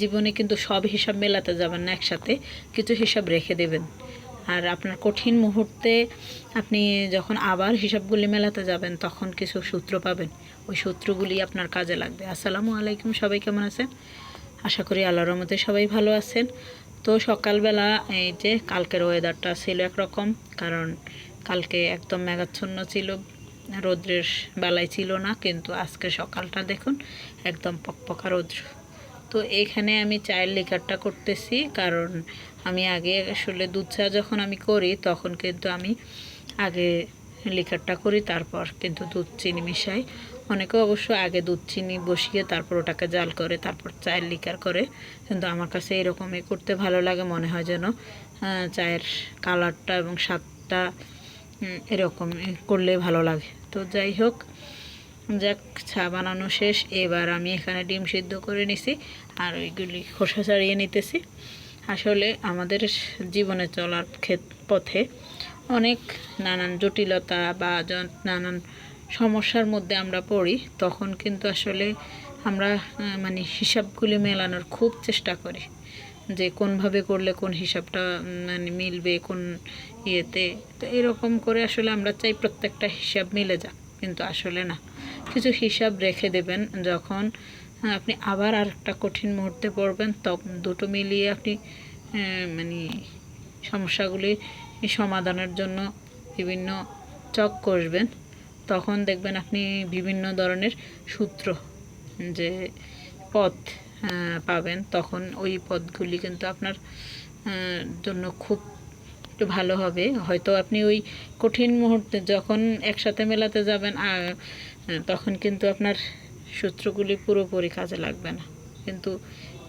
জীবনে কিন্তু সব হিসাব মেলাতে যাবেন না একসাথে, কিছু হিসাব রেখে দেবেন। আর আপনার কঠিন মুহূর্তে আপনি যখন আবার হিসাবগুলি মেলাতে যাবেন, তখন কিছু সূত্র পাবেন। ওই সূত্রগুলি আপনার কাজে লাগবে। আসসালামু আলাইকুম, সবাই কেমন আছেন? আশা করি আল্লাহর রহমতে সবাই ভালো আছেন। তো সকালবেলা এই যে কালকের ওয়েদারটা ছিল একরকম, কারণ কালকে একদম মেঘাচ্ছন্ন ছিল, রৌদ্রের বেলায় ছিল না, কিন্তু আজকে সকালটা দেখুন, একদম পকপকা রৌদ্র। তো এখানে আমি চায়ের লিকারটা করতেছি, কারণ আমি আগে আসলে দুধ চা যখন আমি করি, তখন কিন্তু আমি আগে লিকারটা করি, তারপর কিন্তু দুধ চিনি মিশাই। অনেকে অবশ্য আগে দুধ চিনি বসিয়ে তারপর ওটাকে জাল করে, তারপর চায়ের লিকার করে। কিন্তু আমার কাছে এরকমই করতে ভালো লাগে, মনে হয় যেন চায়ের কালারটা এবং স্বাদটা এরকম করলে ভালো লাগে। তো যাই হোক যাক, চা বানানো শেষ। এবার আমি এখানে ডিম সিদ্ধ করে নিছি আর ওইগুলি খোসা ছাড়িয়ে নিতেছি। আসলে আমাদের জীবনে চলার ক্ষেত পথে অনেক নানান জটিলতা বা নানান সমস্যার মধ্যে আমরা পড়ি। তখন কিন্তু আসলে আমরা মানে হিসাবগুলি মেলানোর খুব চেষ্টা করি। যে কোনভাবে করলে কোন হিসাবটা মানে মিলবে, কোন ইয়েতে। তো এরকম করে আসলে আমরা চাই প্রত্যেকটা হিসাব মিলে যাক। কিন্তু আসলে না। কিছু হিসাব রেখে দেবেন যখন আপনি আবার আর একটা কঠিন মুহূর্তে পড়বেন তখন দুটো মিলিয়ে আপনি মানে সমস্যাগুলি সমাধানের জন্য বিভিন্ন চক কষবেন। তখন দেখবেন আপনি বিভিন্ন ধরনের সূত্র যে পথ পাবেন, তখন ওই পথগুলি কিন্তু আপনার জন্য খুব একটু ভালো হবে। হয়তো আপনি ওই কঠিন মুহূর্তে যখন একসাথে মেলাতে যাবেন তখন কিন্তু আপনার সূত্রগুলি পুরোপুরি কাজে লাগবে না। কিন্তু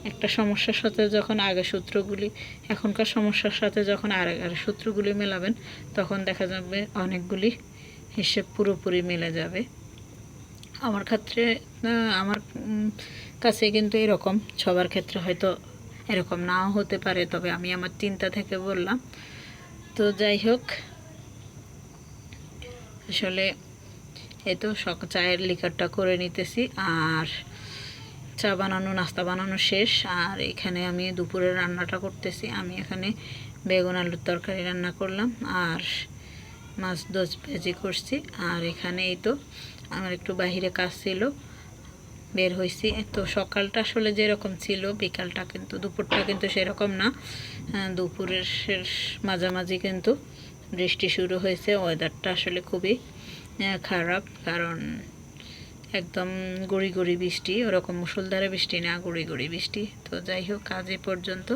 একটা সমস্যার সাথে যখন আগে সূত্রগুলি, এখনকার সমস্যার সাথে যখন আর আর সূত্রগুলি মেলাবেন, তখন দেখা যাবে অনেকগুলি হিসেব পুরোপুরি মিলে যাবে। আমার ক্ষেত্রে আমার কাছে কিন্তু এরকম। সবার ক্ষেত্রে হয়তো এরকম নাও হতে পারে, তবে আমি আমার চিন্তা থেকে বললাম। তো যাই হোক, আসলে এই তো সক চায়ের লিকারটা করে নিতেছি। আর চা বানানো, নাস্তা বানানো শেষ। আর এখানে আমি দুপুরের রান্নাটা করতেছি। আমি এখানে বেগুন আলুর তরকারি রান্না করলাম। আর মাছ দোজ ভেজি করছি। আর এখানে এই তো আমার একটু বাহিরে কাজ ছিল। বের হয়েছি তো সকালটা আসলে যেরকম ছিল বিকালটা কিন্তু দুপুরটা কিন্তু সেরকম না। আহ, দুপুরের মাঝামাঝি কিন্তু বৃষ্টি শুরু হয়েছে। ওয়েদারটা আসলে খুবই খারাপ কারণ একদম গড়ি গড়ি বৃষ্টি। ওরকম মুসলধারে বৃষ্টি না গড়ি গড়ি বৃষ্টি। তো যাই হোক আজ পর্যন্ত।